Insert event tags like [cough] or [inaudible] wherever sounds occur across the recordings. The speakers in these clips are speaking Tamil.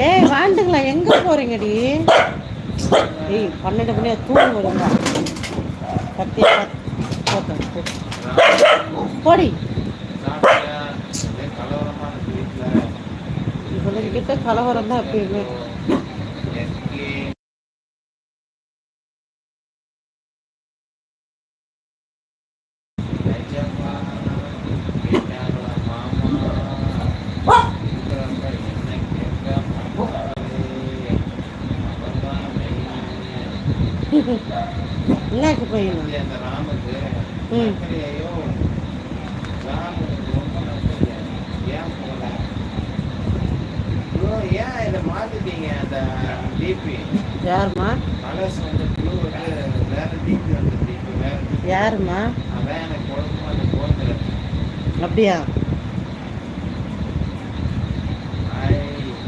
ஏய் வாண்டுங்களா எங்கே போகிறீங்கடி ஏய் பன்னெண்டு மணியா தூங்க வருங்க கத்தியா போட்டேன் போடி. இவனுக்கிட்ட கலவரம் தான் எப்பயுமே. அதான் எனக்கு குழப்பமா அது போகிறது அப்படியா ஹாய்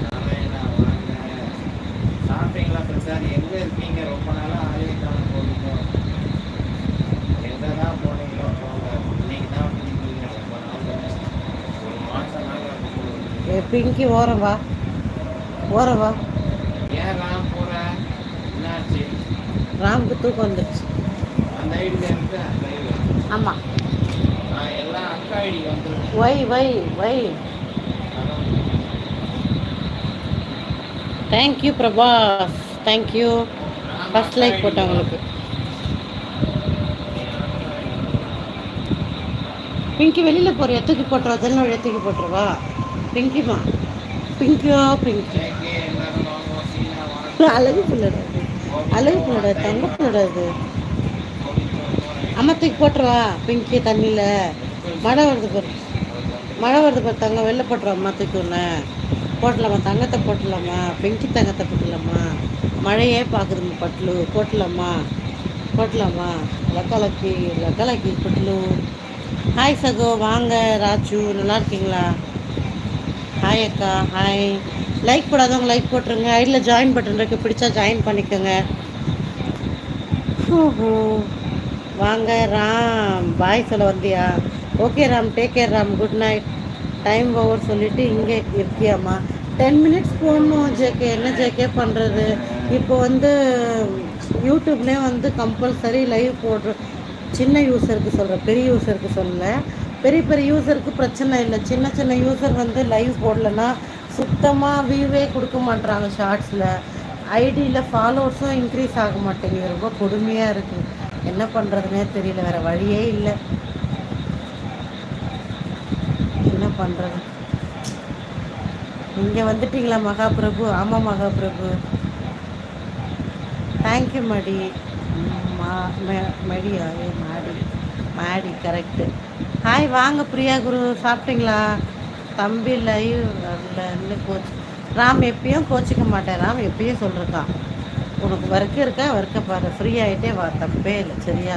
நாராயணா வாங்க சாப்பிட்டீங்களா பிரசாத் எங்க இருக்கீங்க ரொம்ப நாளா ஆளே காண போறீங்க எங்க தான் போனீங்களோ போங்க இன்னைக்கு தான் வந்திருக்கீங்க ரொம்ப நாள் கழிச்சு. ஒரு மாசம் நாள் ஏ பிங்கி ஓரம் வா. ஓரம் வா. ராமுக்கு தூக்கம் வந்துடுச்சு ஆமாம் வை வை வை. Thank you Prabhas thank you first like போட்டவங்களுக்கு Pinki வெளியில் போகிற தூக்கி போட்டுருவா ஜன்னல் வழியா தூக்கி போட்டுருவா? பிங்கிமா பிங்கியா பிங்கி அழகு பிள்ளடா அது. அழகு பிள்ளடா தங்க பிள்ளடா அது அம்மா தூக்கி போட்டுருவா பிங்கி தண்ணியில் மழை வருது பாரு மழை வருது பாரு தங்கம் வெளில போட்டுருவா அம்மா தூக்கி ஒன்று போட்டலாமா தங்கத்தை போட்டலாமா பிங்கி தங்கத்தை போட்டலாமா மழையே பார்க்குதுங்க பட்லு போட்டலாமா போட்டலாமா லக்கலக்கி லக்கலக்கி பட்லு ஹாய் சகோ வாங்க ராஜு நல்லா இருக்கீங்களா ஹாய் அக்கா ஹாய் லைக் போடாதவங்க லைக் போட்டுருங்க. ஐடியில் ஜாயின் பட்டன் பிடிச்சா ஜாயின் பண்ணிக்கோங்க. வாங்க ராம். பாய் சொல்ல வந்தியா okay Ram. Take care Ram. Good night time over சொல்லிட்டு இங்கே இருக்கியாம்மா. டென் மினிட்ஸ் போடணும் ஜேகே என்ன ஜேகே பண்ணுறது இப்போ வந்து யூடியூப்லேயே வந்து கம்பல்சரி லைவ் போடுற சின்ன யூஸருக்கு சொல்கிறேன் பெரிய யூஸருக்கு சொல்லலை. பெரிய பெரிய யூஸருக்கு பிரச்சனை இல்லை. சின்ன சின்ன யூஸர் வந்து லைவ் போடலன்னா சுத்தமாக வியூவே கொடுக்க மாட்டேறாங்க ஷார்ட்ஸில் ஐடியில் ஃபாலோவர்ஸும் இன்க்ரீஸ் ஆக மாட்டேங்குது. ரொம்ப கொடுமையாக இருக்குது என்ன பண்ணுறதுனே தெரியல. வேறு வழியே இல்லை. என்ன பண்ணுறது நீங்கள் வந்துட்டீங்களா மகாபிரபு? ஆமாம் மகாபிரபு. தேங்க்யூ மடி. மா மடியா? மாடி. ஆடி கரெக்டு ஹாய் வாங்க பிரியா குரு. சாப்பிட்டீங்களா? தம்பி லைவ் வரலன்னு கோச் ராம் எப்பயும் கோச்சிக்க மாட்டேன். ராம் எப்பயும் சொல்லிருக்கான் உனக்கு ஒர்க்கு இருக்கா? ஒர்க்கை பாரு. ஃப்ரீ ஆகிட்டே வா. தப்பே இல்லை சரியா?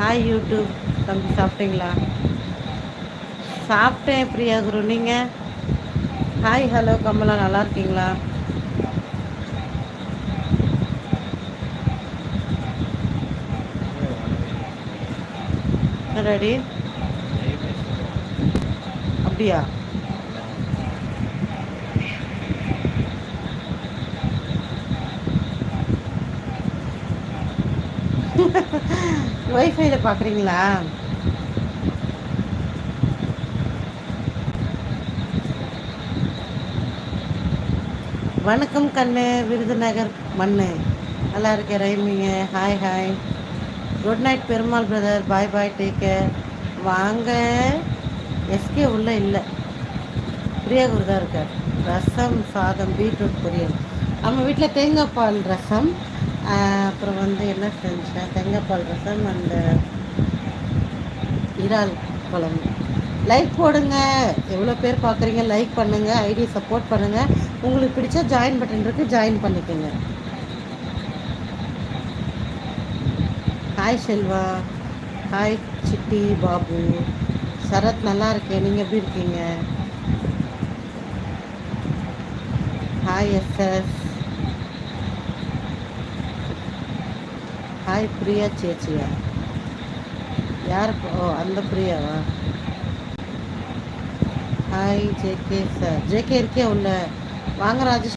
ஹாய் யூடியூப் தம்பி சாப்பிட்டீங்களா? சாப்பிட்டேன் பிரியா குரு. நீங்கள் ஹாய் ஹலோ கமலா. நல்லா இருக்கீங்களா? ரெடி. அப்படியா? [laughs] ஒய்ஃபைல பார்க்குறீங்களா வணக்கம் கண்ணு விருதுநகர் மண்ணு. நல்லா இருக்கேன் ரைமிங்க hi hi good night Perumal brother bye bye take care வாங்க. எஸ்கே உள்ளே இல்லை. பிரியாகுரு தான் இருக்கார். ரசம் சாதம் பீட்ரூட் பொரியல். நம்ம வீட்டில் தேங்காய் பால் ரசம். அப்புறம் வந்து என்ன செஞ்சேன் தேங்காய் பால் ரசம் அந்த இறால் குழம்பு. லைக் போடுங்க. எவ்வளோ பேர் பார்க்குறீங்க லைக் பண்ணுங்கள் ஐடி சப்போர்ட் பண்ணுங்கள் உங்களுக்கு பிடிச்சா ஜாயின் பட்டன் இருக்குது ஜாயின் பண்ணிக்கோங்க. ஹாய் செல்வா ஹாய் சிட்டி பாபு சரத் நல்லா இருக்கேன் நீங்கள் எப்படி இருக்கீங்க ஹாய் எஸ்எஸ் ஹாய் பிரியா சேச்சியா யார் ஓ அந்த பிரியாவா ஹாய் ஜேகே சார் ஜேகே இருக்கே உள்ள வாங்க ராஜேஷ்